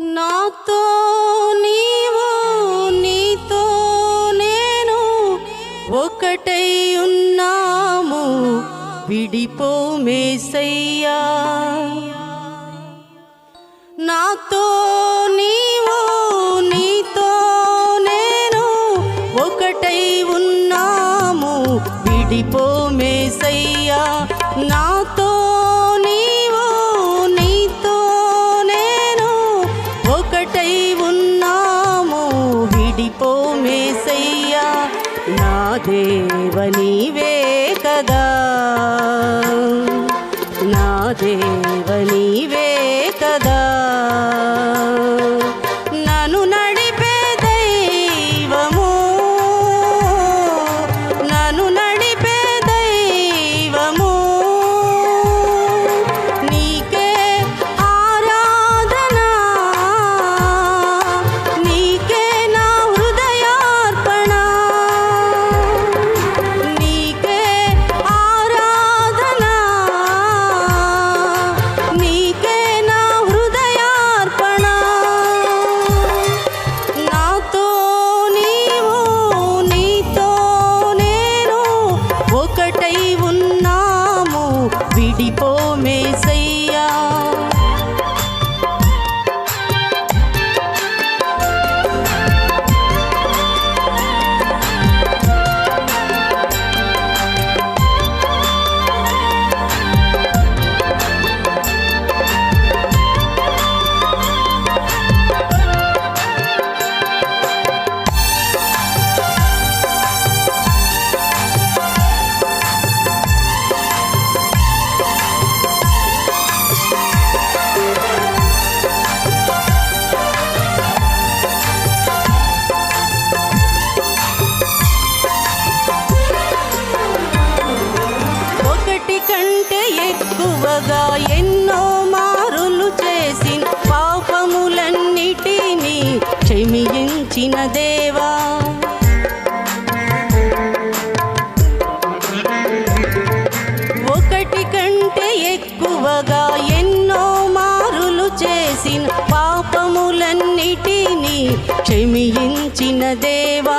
నాతో నీతో నేను ఒకటై ఉన్నాము. విడిపోమేసయ్యా నాతో దేవ నీవే కదా. నా దేవ నీవే చక్కగా ఎన్నో మారులు చేసిన పాపములన్నిటినీ క్షమించిన దేవా. ఒకటి కంటే ఎక్కువగా ఎన్నో మారులు చేసిన పాపములన్నిటినీ క్షమించిన దేవా.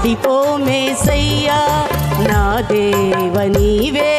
విడిపోమేసయ్యా నా దేవ నీవే